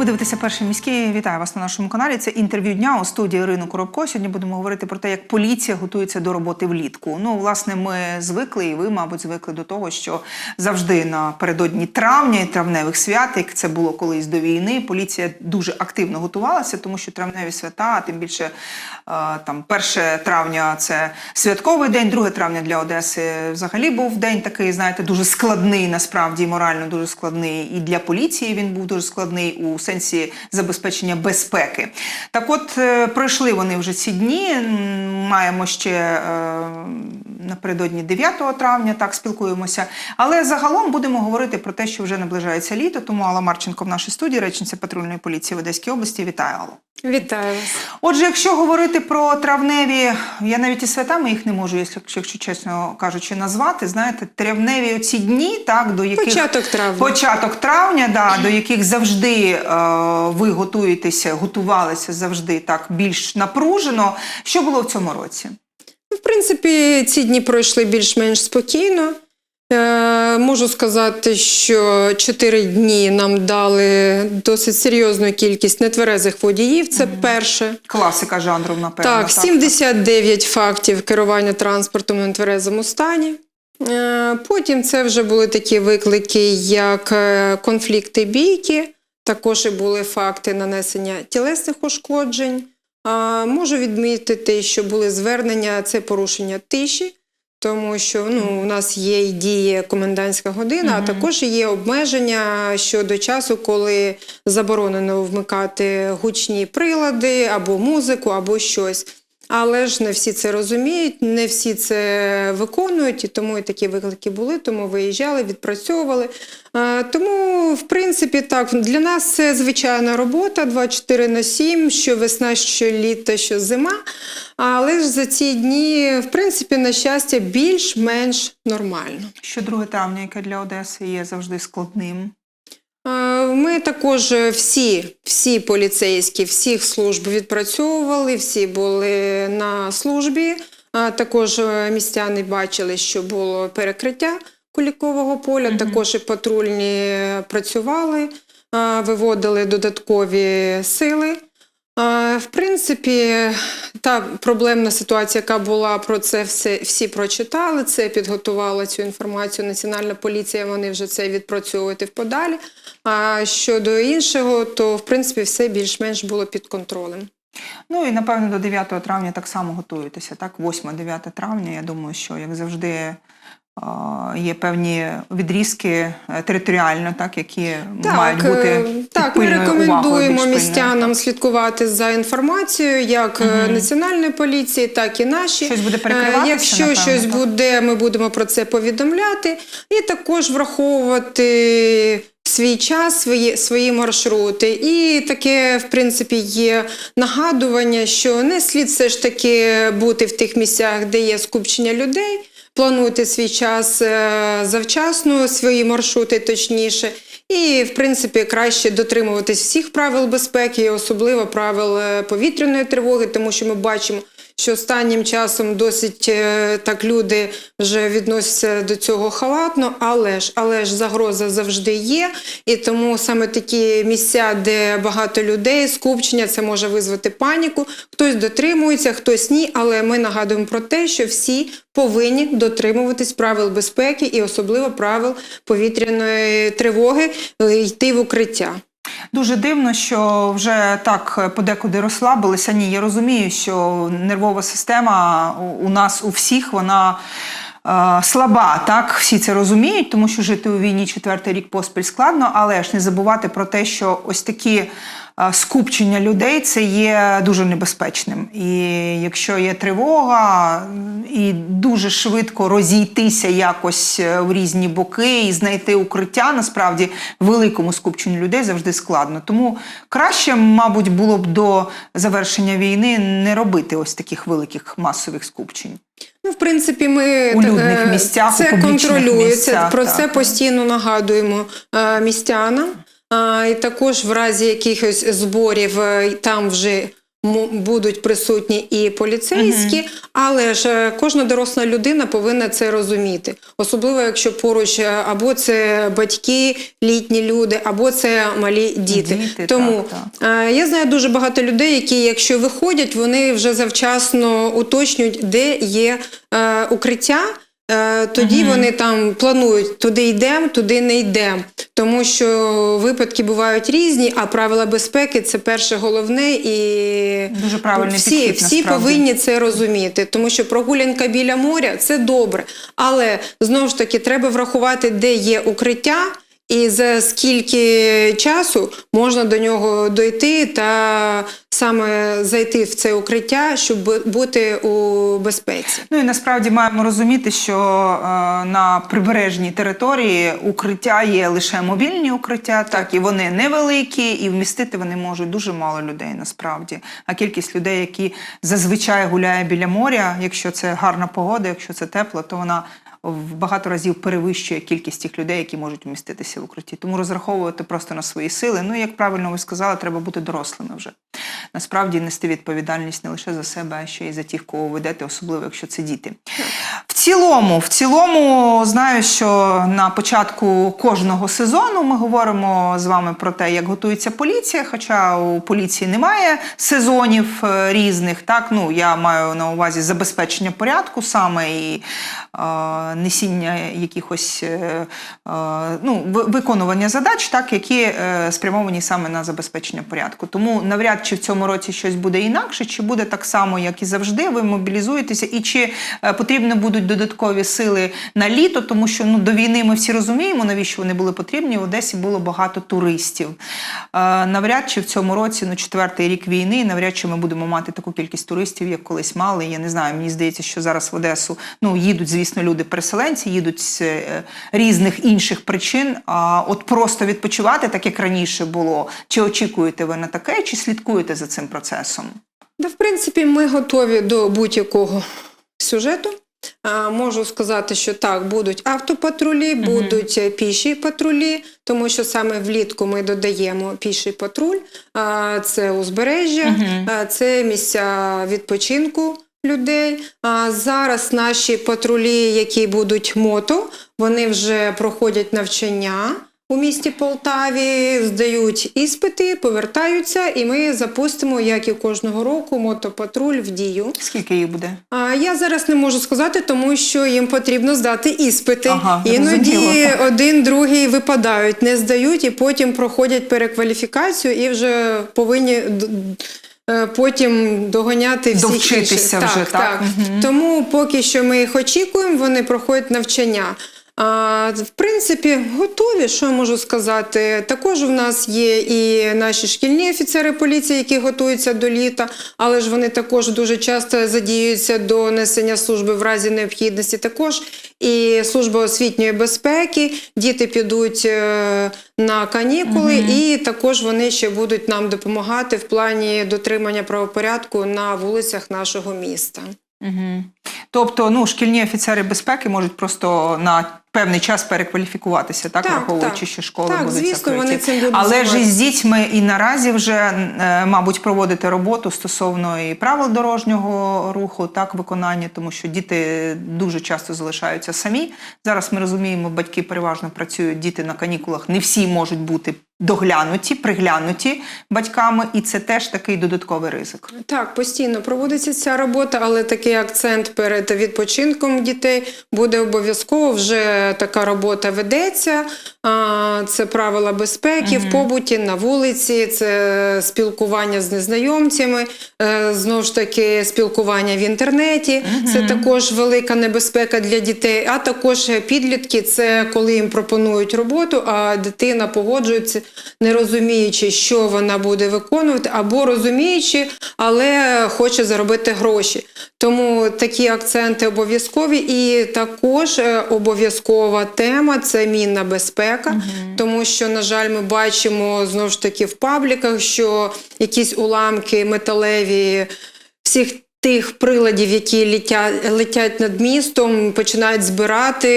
Ви дивитеся перший міський. Вітаю вас на нашому каналі. Це інтерв'ю дня у студії Ірини Коробко. Сьогодні будемо говорити про те, як поліція готується до роботи влітку. Ну, власне, ми звикли, і ви, мабуть, звикли до того, що завжди напередодні травня і травневих свят, як це було колись до війни, поліція дуже активно готувалася, тому що травневі свята, а тим більше е, там 1 травня це святковий день, 2 травня для Одеси взагалі був день такий, знаєте, дуже складний, насправді морально дуже складний. І для поліції він був дуже складний у сенсі забезпечення безпеки. Так от е, пройшли вони вже ці дні. Маємо ще е, напередодні 9 травня, так спілкуємося. Але загалом будемо говорити про те, що вже наближається літо. Тому Алла Марченко в нашій студії, речниця патрульної поліції в Одеській області. Вітаю Алло. Вітаю вас. Отже, якщо говорити про травневі, я навіть і святами їх не можу, якщо, якщо чесно кажучи, назвати. Знаєте, травневі оці дні, так до яких Початок травня. початок травня, да, до яких завжди е, ви готуєтеся, готувалися завжди так більш напружено. Що було в цьому році? Ну, В принципі, ці дні пройшли більш-менш спокійно. Е, можу сказати, що чотири дні нам дали досить серйозну кількість нетверезих водіїв. Це перше. Класика жанру, напевно. Так, 79 фактів керування транспортом у нетверезому стані. Е, Потім це вже були такі виклики, як е, конфлікти бійки. Також і були факти нанесення тілесних ушкоджень. А, Можу відмітити, що були звернення це порушення тиші, тому що ну, у нас є і діє комендантська година, а також є обмеження щодо часу, коли заборонено вмикати гучні прилади або музику, або щось. Але ж не всі це розуміють, не всі це виконують, і тому і такі виклики були, тому виїжджали, відпрацьовували. Тому, в принципі, так, для нас це звичайна робота 24 на 7, що весна, що літо, що зима. Але ж за ці дні, в принципі, на щастя, більш-менш нормально. Що 2 травня, яке для Одеси є завжди складним. Е, Ми також всі, всі поліцейські, всіх служб відпрацьовували, всі були на службі. Також е, містяни бачили, що було перекриття кулікового поля, також і патрульні працювали, е, виводили додаткові сили. Е, В принципі, та проблемна ситуація, яка була, про це все всі прочитали. Це підготувала цю інформацію Національна поліція. Вони вже це відпрацьовують і вподалі. А щодо іншого, то в принципі все більш-менш було під контролем. Ну і напевно до 9 травня так само готуєтеся. Так, 8-9 травня. Я думаю, що як завжди є певні відрізки е, територіально, так які мають бути е, так, ми рекомендуємо містянам слідкувати за інформацією як е, національної поліції, так і наші. Щось буде перекриватися, Якщо напевно, щось так? буде, ми будемо про це повідомляти, і також враховувати. Свій час, свої, свої маршрути. І таке, в принципі, є нагадування, що не слід все ж таки бути в тих місцях, де є скупчення людей. Плануйте свій час е, завчасно, свої маршрути точніше. І, в принципі, краще дотримуватись всіх правил безпеки, особливо правил е, повітряної тривоги, тому що ми бачимо, що останнім часом досить е, так люди вже відносяться до цього халатно, але ж, але ж загроза завжди є. І тому саме такі місця, де багато людей, скупчення, це може визвати паніку. Хтось дотримується, хтось ні. Але ми нагадуємо про те, що всі повинні дотримуватись правил безпеки і особливо правил повітряної тривоги, е, йти в укриття. Дуже дивно, що вже так подекуди розслабилися. Ні, я розумію, що нервова система у- нас у всіх вона. е, Слаба, так всі це розуміють, тому що жити у війні четвертий рік поспіль складно, але ж не забувати про те, що ось такі скупчення людей це є дуже небезпечним. І якщо є тривога, і дуже швидко розійтися якось е, в різні боки і знайти укриття, насправді великому скупченню людей завжди складно. Тому краще, мабуть, було б до завершення війни не робити ось таких великих масових скупчень. Ну, в принципі, ми У людних місцях, це у контролюється. місцях, Про так. це постійно нагадуємо е, містянам. А, і також в разі якихось зборів е, там вже будуть присутні і поліцейські, але ж е, кожна доросла людина повинна це розуміти. Особливо, якщо поруч е, або це батьки, літні люди, або це малі діти. Діти, Тому так, Е, Я знаю дуже багато людей, які, якщо виходять, вони вже завчасно уточнюють, де є е, укриття. Е, Тоді вони там планують туди йдемо, туди не йдемо. Тому що випадки бувають різні, а правила безпеки це перше головне і Дуже правильний всі, підхід, всі повинні це розуміти. Тому що прогулянка біля моря це добре. Але знову ж таки треба врахувати, де є укриття. І за скільки часу можна до нього дойти та саме зайти в це укриття, щоб бути у безпеці. Ну і насправді маємо розуміти, що е, на прибережній території укриття є лише мобільні укриття, так і вони невеликі, і вмістити вони можуть дуже мало людей насправді. А кількість людей, які зазвичай гуляє біля моря, якщо це гарна погода, якщо це тепло, то вона в багато разів перевищує кількість тих людей, які можуть вміститися в укритті. Тому розраховувати просто на свої сили. Ну, як правильно ви сказали, треба бути дорослими вже. Насправді нести відповідальність не лише за себе, а ще й за тих, кого ведете, особливо якщо це діти. В цілому, в цілому, знаю, що на початку кожного сезону ми говоримо з вами про те, як готується поліція. Хоча у поліції немає сезонів е, різних. Так, ну я маю на увазі забезпечення порядку саме і е, несіння якихось е, е, ну, виконування задач, так, які е, спрямовані саме на забезпечення порядку. Тому навряд чи в цьому році щось буде інакше, чи буде так само, як і завжди. Ви мобілізуєтеся, і чи потрібно будуть додаткові сили на літо, тому що ну до війни ми всі розуміємо, навіщо вони були потрібні. В Одесі було багато туристів. Навряд чи в цьому році, ну четвертий рік війни, навряд чи ми будемо мати таку кількість туристів, як колись мали. Я не знаю. Мені здається, що зараз в Одесу ну їдуть, звісно, люди переселенці, їдуть з е, різних інших причин. А от просто відпочивати, так як раніше було. Чи очікуєте ви на таке, чи слідкуєте за цим процесом? Да, в принципі, ми готові до будь-якого сюжету. А, Можу сказати, що так, будуть автопатрулі, будуть е, піші патрулі, тому що саме влітку ми додаємо піший патруль. А, Це узбережжя, а, це місця відпочинку людей. А зараз наші патрулі, які будуть мото, вони вже проходять навчання. У місті Полтаві здають іспити, повертаються, і ми запустимо, як і кожного року, мотопатруль в дію. Скільки їх буде? А я зараз не можу сказати, тому що їм потрібно здати іспити. Ага, Іноді один, другий випадають, не здають, і потім проходять перекваліфікацію і вже повинні. Е, Потім доганяти всіх Довчитися інших. вже, так? Мгм. Тому поки що ми їх очікуємо, вони проходять навчання. В принципі, готові, що я можу сказати. Також в нас є і наші шкільні офіцери поліції, які готуються до літа, але ж вони також дуже часто задіюються до несення служби в разі необхідності. Також і служба освітньої безпеки, діти підуть е, на канікули, і також вони ще будуть нам допомагати в плані дотримання правопорядку на вулицях нашого міста. Угу. Тобто, ну, шкільні офіцери безпеки можуть просто на певний час перекваліфікуватися, так, Так, враховуючи, так. що школи Так, будуть звісно, закриті. вони цим будуть Але ж із дітьми і наразі вже, е, мабуть, проводити роботу стосовно і правил дорожнього руху, так, виконання, тому що діти дуже часто залишаються самі. Зараз ми розуміємо, батьки переважно працюють, діти на канікулах, не всі можуть бути доглянуті, приглянуті батьками, і це теж такий додатковий ризик. Так, постійно проводиться ця робота, але такий акцент перед відпочинком дітей буде обов'язково. Вже така робота ведеться. Це правила безпеки в побуті, на вулиці, це спілкування з незнайомцями, е, знову ж таки, спілкування в інтернеті. Це також велика небезпека для дітей. А також підлітки це коли їм пропонують роботу, а дитина погоджується, не розуміючи, що вона буде виконувати, або розуміючи, але хоче заробити гроші. Тому такі акценти обов'язкові. І також е, обов'язкова тема це мінна безпека, тому що, на жаль, ми бачимо знову ж таки в пабліках, що якісь уламки металеві всіх тих приладів, які летять, летять над містом, починають збирати,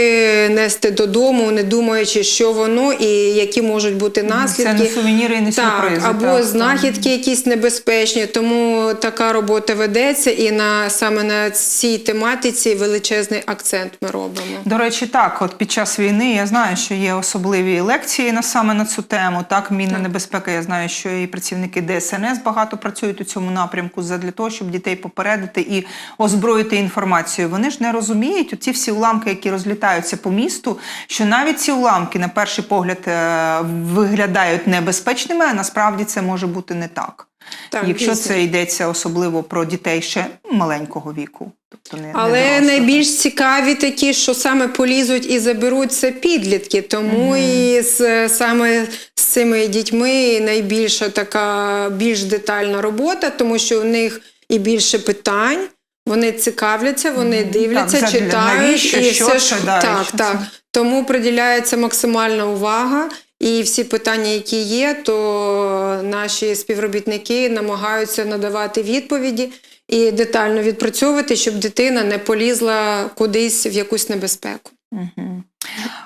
нести додому, не думаючи, що воно і які можуть бути наслідки. Це не сувеніри і не Так, сюрпризи. або так, знахідки якісь небезпечні, тому така робота ведеться, і на саме на цій тематиці величезний акцент ми робимо. До речі, так, от під час війни я знаю, що є особливі лекції на саме на цю тему. Так, мінна небезпека. Я знаю, що і працівники ДСНС багато працюють у цьому напрямку для того, щоб дітей попередити і озброїти інформацією. Вони ж не розуміють ці всі уламки, які розлітаються по місту, що навіть ці уламки на перший погляд е, виглядають небезпечними, а насправді це може бути не так. Так, Якщо дійсно. це йдеться особливо про дітей ще маленького віку, тобто не не Але дорослих. найбільш цікаві такі, що саме полізуть і заберуть це підлітки. Тому і з саме з цими дітьми найбільша така більш детальна робота, тому що у них і більше питань. Вони цікавляться, вони дивляться, Так, читають навіщо, і що все да, і так, що так. це? Тому приділяється максимальна увага. І всі питання, які є, то наші співробітники намагаються надавати відповіді і детально відпрацьовувати, щоб дитина не полізла кудись в якусь небезпеку. Мгм.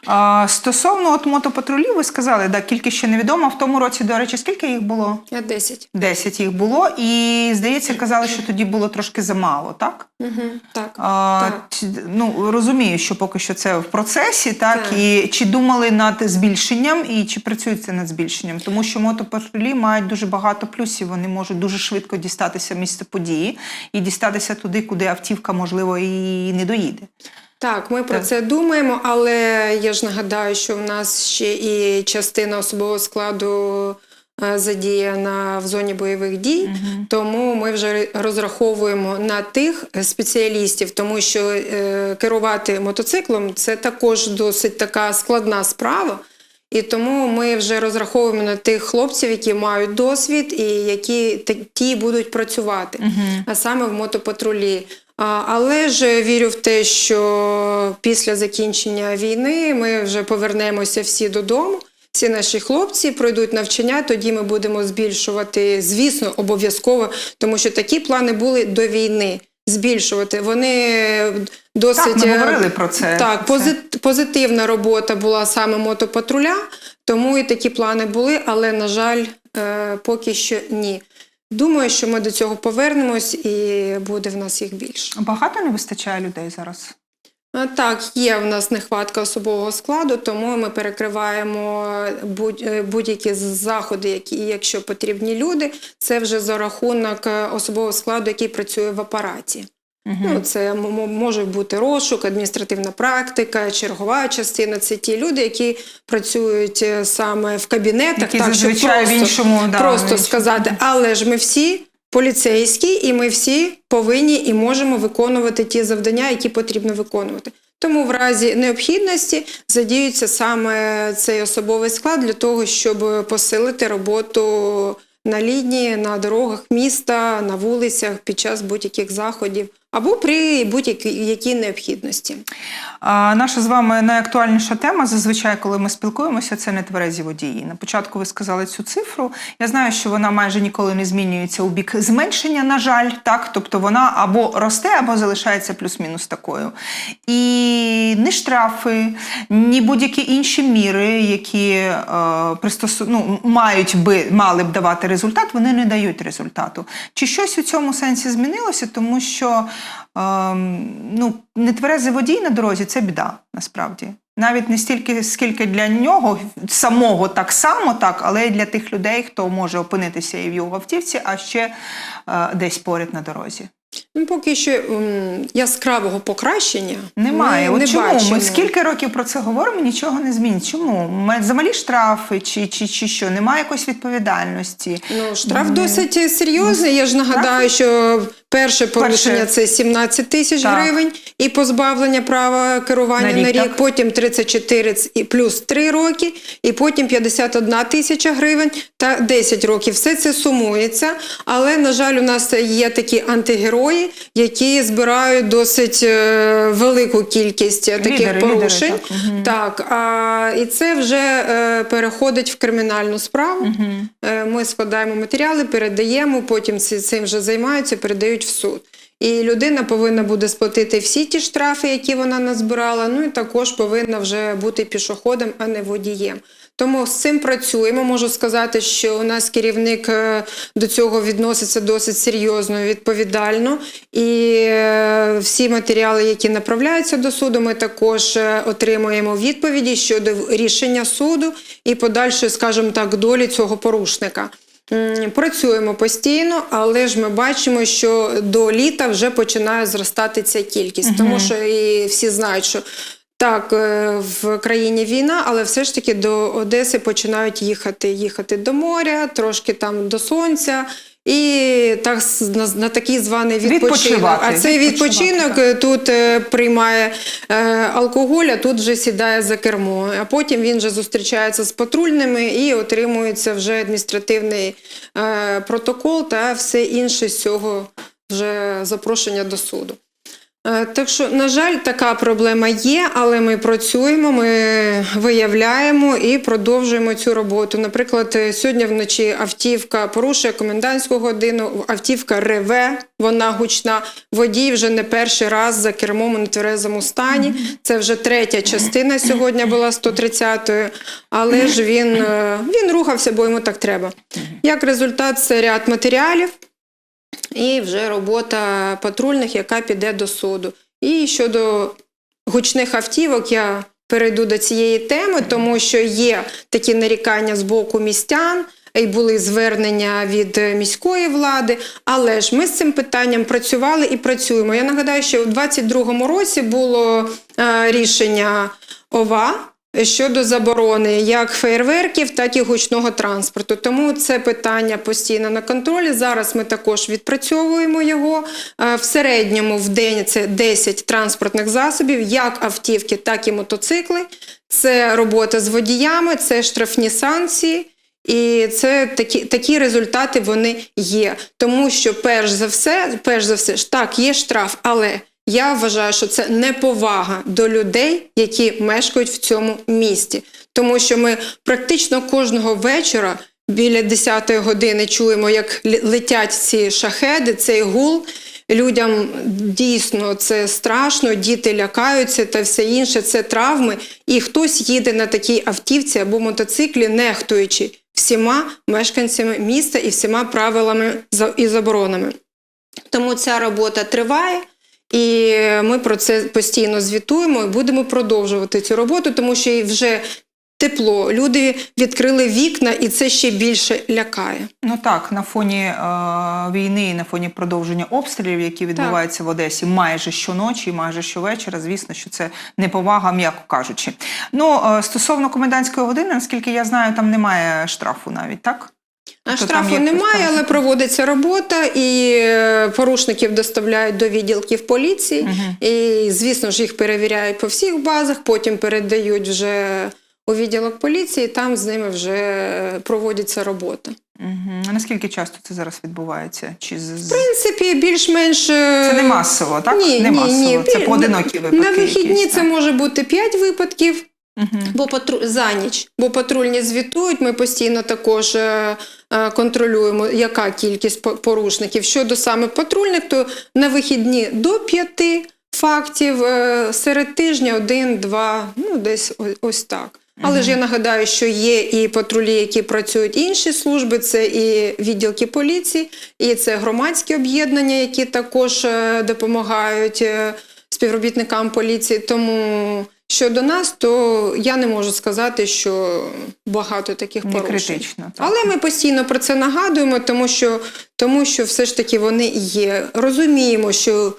А, стосовно от мотопатрулів, ви сказали, да, кількість ще невідома. В тому році, до речі, скільки їх було? 10. Десять їх було, і здається, казали, що тоді було трошки замало, так? Угу, так. А, Так. ну, розумію, що поки що це в процесі, так? Так. І чи думали над збільшенням, і чи працюється над збільшенням? Тому що мотопатрулі мають дуже багато плюсів. Вони можуть дуже швидко дістатися місця події і дістатися туди, куди автівка, можливо, і не доїде. Так, ми про Так. це думаємо, але я ж нагадаю, що в нас ще і частина особового складу е, задіяна в зоні бойових дій, тому ми вже розраховуємо на тих спеціалістів, тому що е, керувати мотоциклом це також досить така складна справа. І тому ми вже розраховуємо на тих хлопців, які мають досвід і які ті будуть працювати, а саме в мотопатрулі. Але ж вірю в те, що після закінчення війни ми вже повернемося всі додому. Всі наші хлопці пройдуть навчання, тоді ми будемо збільшувати, звісно, обов'язково, тому що такі плани були до війни. Збільшувати. Вони досить Так, ми е, говорили про це. Так, Це- позитивна робота була саме мотопатруля, тому і такі плани були, але, на жаль, е, поки що ні. Думаю, що ми до цього повернемось і буде в нас їх більше. Багато не вистачає людей зараз. Так, є в нас нехватка особового складу, тому ми перекриваємо е, будь-які заходи, які, якщо потрібні люди, це вже за рахунок е, особового складу, який працює в апараті. Ну, це може бути розшук, адміністративна практика, чергова частина. Це ті люди, які працюють е, саме в кабінетах, Які так щоб зазвичай в просто, іншому, да, в іншому. сказати. Але ж ми всі поліцейські, і ми всі повинні і можемо виконувати ті завдання, які потрібно виконувати. Тому в разі необхідності задіюється саме цей особовий склад для того, щоб посилити роботу на лінії, на дорогах міста, на вулицях під час будь-яких заходів або при будь-якій необхідності. Наша з вами найактуальніша тема зазвичай, коли ми спілкуємося, це нетверезі водії. На початку ви сказали цю цифру. Я знаю, що вона майже ніколи не змінюється у бік зменшення, на жаль, так, тобто вона або росте, або залишається плюс-мінус такою. І ні штрафи, ні будь-які інші міри, які е, пристосу... ну, мають би мали б давати результат, вони не дають результату. Чи щось у цьому сенсі змінилося? Тому що ну, нетверезий водій на дорозі це біда насправді. Навіть не стільки, скільки для нього самого так само, так, але й для тих людей, хто може опинитися і в його автівці, а ще е, десь поряд на дорозі. Ну, поки що м, яскравого покращення Немає. Ми От не чому? бачимо. Ми скільки років про це говоримо, нічого не змінить. Чому? Замалі штрафи чи, чи, чи що? Немає якоїсь відповідальності. Ну, штраф досить серйозний. Я ж нагадаю, що перше порушення Перше. це 17 тисяч Так. гривень і позбавлення права керування На на рік, потім 34 плюс 3 роки, і потім 51 тисяча гривень та 10 років. Все це сумується. Але, на жаль, у нас є такі антигерої, які збирають досить е, велику кількість е, таких порушень. лідери, так. Так, а, і це вже е, переходить в кримінальну справу. Е, Ми складаємо матеріали, передаємо, потім цим вже займаються, передають в суд. І людина повинна буде сплатити всі ті штрафи, які вона назбирала. Ну і також повинна вже бути пішоходом, а не водієм. Тому з цим працюємо. Можу сказати, що у нас керівник е, до цього відноситься досить серйозно, відповідально. І е, всі матеріали, які направляються до суду, ми також е, отримуємо відповіді щодо рішення суду і подальшої, скажімо так, долі цього порушника. Працюємо постійно, але ж ми бачимо, що до літа вже починає зростати ця кількість, тому що і всі знають, що так, е, в країні війна, але все ж таки до Одеси починають їхати, їхати до моря, трошки там до сонця. І так на, на такий званий відпочинок. Відпочивати, А цей відпочинок так. е, тут е, приймає е, алкоголь, а тут вже сідає за кермо. А потім він вже зустрічається з патрульними і отримується вже адміністративний е, протокол та все інше з цього вже запрошення до суду. Е, Так що, на жаль, така проблема є, але ми працюємо, ми виявляємо і продовжуємо цю роботу. Наприклад, е, сьогодні вночі автівка порушує комендантську годину, автівка реве, вона гучна. Водій вже не перший раз за кермом у нетверезому стані. Це вже третя частина сьогодні була 130-ї, але ж він, е, він рухався, бо йому так треба. Як результат, це ряд матеріалів. І вже робота патрульних, яка піде до суду. І щодо гучних автівок, я перейду до цієї теми, тому що є такі нарікання з боку містян. І були звернення від міської влади, але ж ми з цим питанням працювали і працюємо. Я нагадаю, що у 2022 році було е, рішення ОВА щодо заборони як фейерверків, так і гучного транспорту. Тому це питання постійно на контролі. Зараз ми також відпрацьовуємо його. Е, В середньому в день це 10 транспортних засобів, як автівки, так і мотоцикли. Це робота з водіями, це штрафні санкції. І це такі, такі результати вони є. Тому що, перш за все, перш за все, так, є штраф, але я вважаю, що це неповага до людей, які мешкають в цьому місті. Тому що ми практично кожного вечора біля 10-ї години чуємо, як летять ці шахеди, цей гул. Людям дійсно це страшно, діти лякаються та все інше, це травми. І хтось їде на такій автівці або мотоциклі, нехтуючи всіма мешканцями міста і всіма правилами і заборонами. Тому ця робота триває. І ми про це постійно звітуємо і будемо продовжувати цю роботу, тому що і вже тепло. Люди відкрили вікна, і це ще більше лякає. Ну так, на фоні е, війни і на фоні продовження обстрілів, які відбуваються в Одесі майже щоночі, майже щовечора, звісно, що це неповага, м'яко кажучи. Ну, е, стосовно комендантської години, наскільки я знаю, там немає штрафу навіть, так? А штрафу немає, але проводиться робота, і е, порушників доставляють до відділків поліції. І, звісно ж, їх перевіряють по всіх базах, потім передають вже у відділок поліції, там з ними вже проводиться робота. Угу. А наскільки часто це зараз відбувається? Чи з... В принципі, більш-менш. Це не масово, так? Ні, не ні, масово. ні. Це поодинокі випадки. На вихідні якісь, це так? може бути 5 випадків. Мгм. Бо патру... за ніч, бо патрульні звітують. Ми постійно також е, е, контролюємо, яка кількість по- порушників. Щодо саме патрульних, то на вихідні до п'яти фактів, е, серед тижня один-два, ну десь ось так. Але ж я нагадаю, що є і патрулі, які працюють інші служби, це і відділки поліції, і це громадські об'єднання, які також е, допомагають е, співробітникам поліції. Тому щодо нас, то я не можу сказати, що багато таких Не порушень. критично. Так. Але ми постійно про це нагадуємо, тому що, тому що все ж таки вони є. Розуміємо, що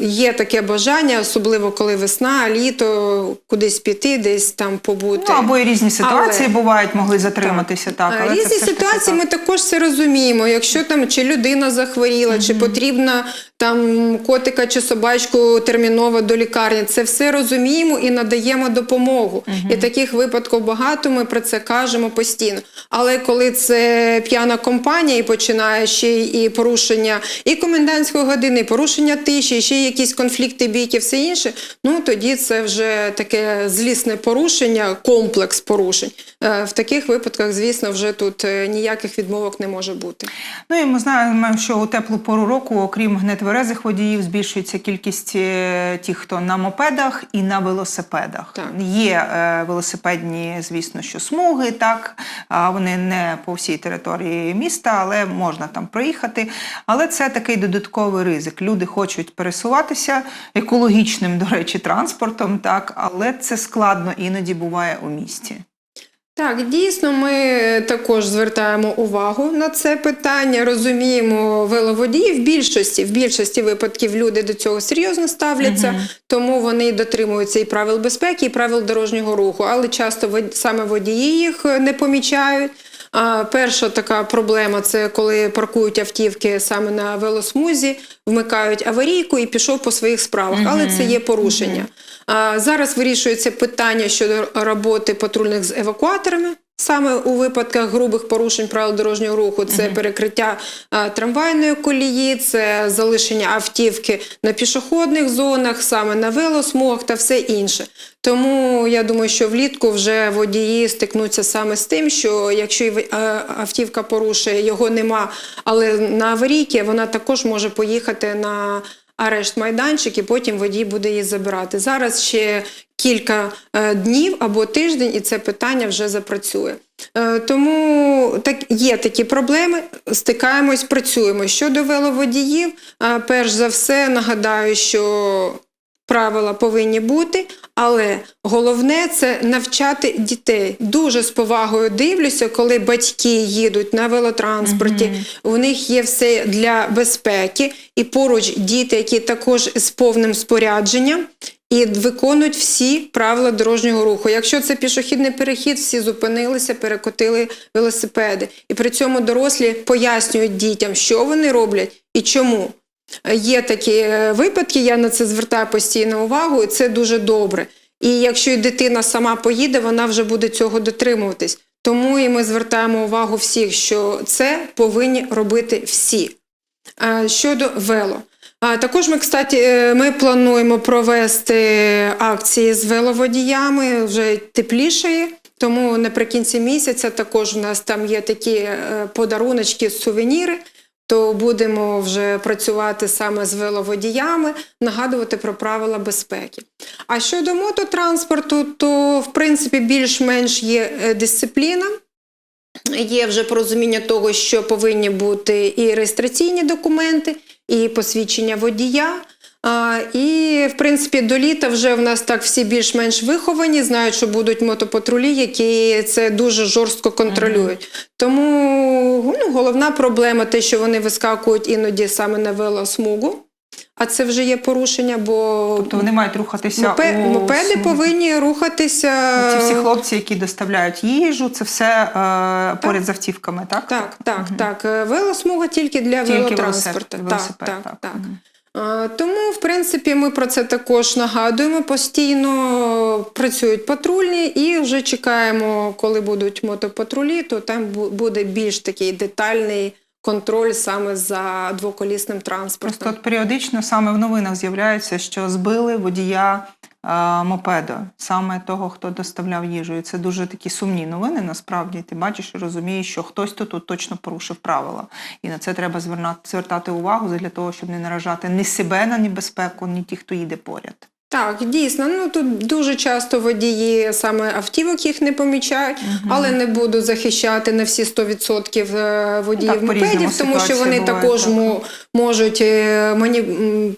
є таке бажання, особливо коли весна, літо, кудись піти, десь там побути. Ну, або і різні ситуації Але- бувають, могли затриматися. Так, Е, але Різні таки ситуації так. ми також це розуміємо. Якщо там чи людина захворіла, чи потрібна там котика чи собачку терміново до лікарні, це все розуміємо і надаємо допомогу. І таких випадків багато. Ми про це кажемо постійно. Але коли це п'яна компанія і починає ще і порушення і комендантської години, і порушення тиші, і ще якісь конфлікти, бійки, все інше, ну тоді це вже таке злісне порушення, комплекс порушень. Е, В таких випадках, звісно, вже тут е, ніяких відмовок не може бути. Ну і ми знаємо, що у теплу пору року, окрім нетверезих тверезих водіїв збільшується кількість е, тих, хто на мопедах і на велосипедах. Так. Є е, велосипедні, звісно, що смуги, так вони не по всій території міста, але можна там проїхати. Але це такий додатковий ризик. Люди хочуть пересуватися екологічним, до речі, транспортом, так, але це складно іноді буває у місті. Так, дійсно, ми також звертаємо увагу на це питання. Розуміємо веловодії в більшості, в більшості випадків люди до цього серйозно ставляться, тому вони дотримуються і правил безпеки, і правил дорожнього руху. Але часто саме водії їх не помічають. Перша така проблема це коли паркують автівки саме на велосмузі, вмикають аварійку і пішов по своїх справах. Але це є порушення. Зараз вирішується питання щодо роботи патрульних з евакуаторами. Саме у випадках грубих порушень правил дорожнього руху це перекриття а, трамвайної колії, це залишення автівки на пішохідних зонах, саме на велосмугах та все інше. Тому я думаю, що влітку вже водії стикнуться саме з тим, що якщо автівка порушує, його нема, але на аварійки вона також може поїхати на арешт майданчик, і потім водій буде її забирати. Зараз ще кілька е, днів або тиждень, і це питання вже запрацює. Е, Тому так є такі проблеми. Стикаємось, працюємо. Щодо веловодіїв, е, перш за все нагадаю, що правила повинні бути, але головне це навчати дітей. Дуже з повагою дивлюся, коли батьки їдуть на велотранспорті. У них є все для безпеки, і поруч діти, які також з повним спорядженням. І виконують всі правила дорожнього руху. Якщо це пішохідний перехід, всі зупинилися, перекотили велосипеди. І при цьому дорослі пояснюють дітям, що вони роблять і чому. Є такі е, випадки, я на це звертаю постійно увагу, і це дуже добре. І якщо і дитина сама поїде, вона вже буде цього дотримуватись. Тому і ми звертаємо увагу всіх, що це повинні робити всі. Щодо вело. Також ми, кстати, е, ми плануємо провести акції з веловодіями вже теплішає. Тому наприкінці місяця також у нас там є такі е, подаруночки, сувеніри. То будемо вже працювати саме з веловодіями, нагадувати про правила безпеки. А щодо мототранспорту, то в принципі більш-менш є е, дисципліна. Є вже порозуміння того, що повинні бути і реєстраційні документи, і посвідчення водія. А, і, в принципі, до літа вже в нас так всі більш-менш виховані, знають, що будуть мотопатрулі, які це дуже жорстко контролюють. Тому ну, головна проблема те, що вони вискакують іноді саме на велосмугу, а це вже є порушення, бо Тобто вони мають рухатися мопе- у мопеди повинні рухатися. Ці всі хлопці, які доставляють їжу, це все е, поряд з автівками, так? Так, так, так. Е, Велосмуга тільки для Тільки велотранспорту. велосипед, так, так. так, так. Мгм. Тому, в принципі, ми про це також нагадуємо постійно. Працюють патрульні і вже чекаємо, коли будуть мотопатрулі, то там буде більш такий детальний контроль саме за двоколісним Просто транспортом. от періодично саме в новинах з'являється, що збили водія мопеда, саме того, хто доставляв їжу. І це дуже такі сумні новини. Насправді ти бачиш і розумієш, що хтось тут, тут точно порушив правила. І на це треба звернати, звертати увагу для того, щоб не наражати ні себе на небезпеку, ні ті, хто їде поряд. Так, дійсно. Ну тут дуже часто водії саме автівок їх не помічають, але не буду захищати на всі 100% е, водіїв Так, мопедів, тому що вони бувають, також так. можуть е, мані...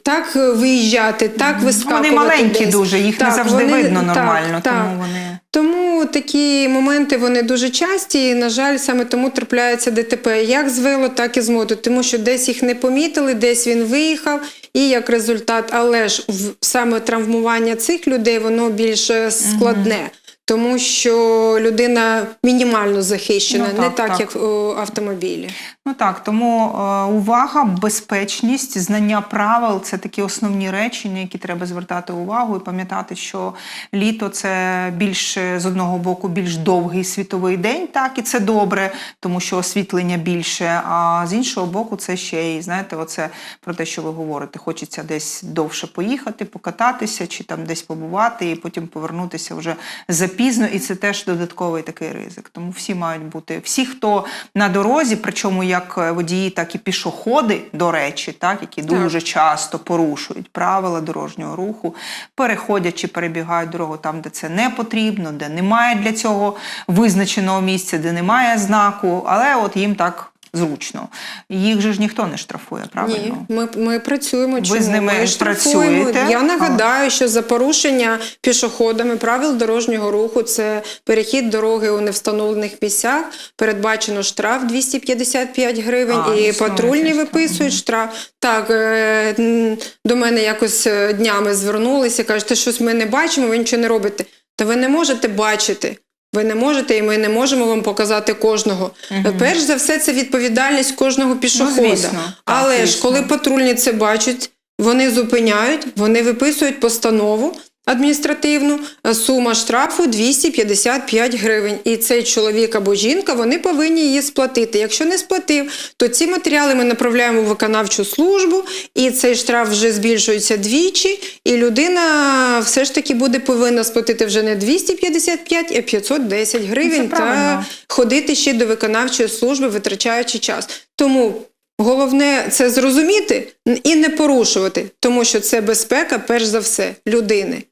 так виїжджати, так вискакувати. Вони маленькі десь. дуже, їх не завжди вони- видно нормально, так. тому вони. Тому такі моменти вони дуже часті, і, на жаль, саме тому трапляється ДТП як з вело, так і з мото, тому що десь їх не помітили, десь він виїхав, і як результат, але ж саме травмування цих людей воно більш складне. Тому що людина мінімально захищена, Ну, не так, так, так. як у автомобілі. Ну так, тому е, увага, безпечність, знання правил це такі основні речі, на які треба звертати увагу і пам'ятати, що літо це більш е, з одного боку більш довгий світовий день, так і це добре, тому що освітлення більше. А з іншого боку, це ще й знаєте, оце про те, що ви говорите. Хочеться десь довше поїхати, покататися чи там десь побувати, і потім повернутися вже за запізно, і це теж додатковий такий ризик. Тому всі мають бути всі, хто на дорозі, причому як е, водії, так і пішоходи, до речі, так які Так. дуже часто порушують правила дорожнього руху, переходять чи перебігають дорогу там, де це не потрібно, де немає для цього визначеного місця, де немає знаку, але от їм так зручно. Їх же ж ніхто не штрафує, правильно? Ні, ми, ми працюємо. Ви з ними ми штрафуємо. працюєте? Я нагадаю, що за порушення пішоходами правил дорожнього руху це перехід дороги у невстановлених місцях. Передбачено штраф 255 гривень, А, і патрульні цей штраф. виписують штраф. Так е, до мене якось е, днями звернулися, кажуть, «Та щось ми не бачимо, ви нічого не робите. Та ви не можете бачити. Ви не можете, і ми не можемо вам показати кожного. Перш за все, це відповідальність кожного пішохода. Ну, звісно. Так, Але ж коли патрульні це бачать, вони зупиняють, вони виписують постанову адміністративну, сума штрафу 255 гривень. І цей чоловік або жінка вони повинні її сплатити. Якщо не сплатив, то ці матеріали ми направляємо в виконавчу службу, і цей штраф вже збільшується двічі, і людина все ж таки буде повинна сплатити вже не 255, а 510 гривень та ходити ще до виконавчої служби, витрачаючи час. Тому головне це зрозуміти і не порушувати, тому що це безпека, перш за все, людини.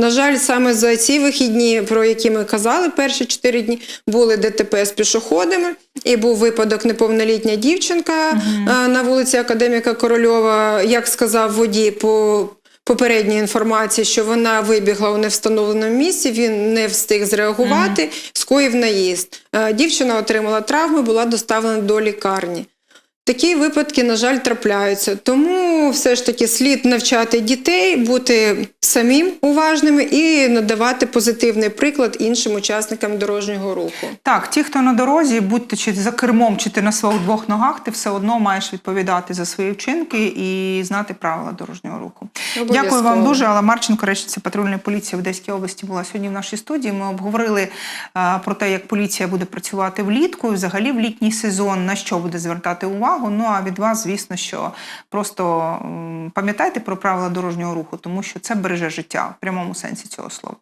На жаль, саме за ці вихідні, про які ми казали, перші чотири дні були ДТП з пішоходами, і був випадок неповнолітня дівчинка а, на вулиці Академіка Корольова. Як сказав водій по попередній інформації, що вона вибігла у невстановленому місці, він не встиг зреагувати, скоїв наїзд. Дівчина отримала травми, була доставлена до лікарні. Такі випадки, на жаль, трапляються. Тому все ж таки слід навчати дітей бути самим уважними і надавати позитивний приклад іншим учасникам дорожнього руху. Так, ті, хто на дорозі, будь чи за кермом, чи ти на своїх двох ногах, ти все одно маєш відповідати за свої вчинки і знати правила дорожнього руху. Обов'язково. Дякую вам дуже. Алла Марченко, речниця патрульної поліції в Одеській області, була сьогодні в нашій студії. Ми обговорили а, про те, як поліція буде працювати влітку, і взагалі в літній сезон, на що буде звертати увагу. Ну а від вас, звісно, що просто пам'ятайте про правила дорожнього руху, тому що це береже життя в прямому сенсі цього слова.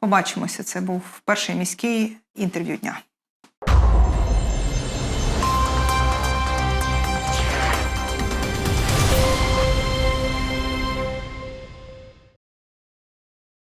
Побачимося. Це був перший міський інтерв'ю дня.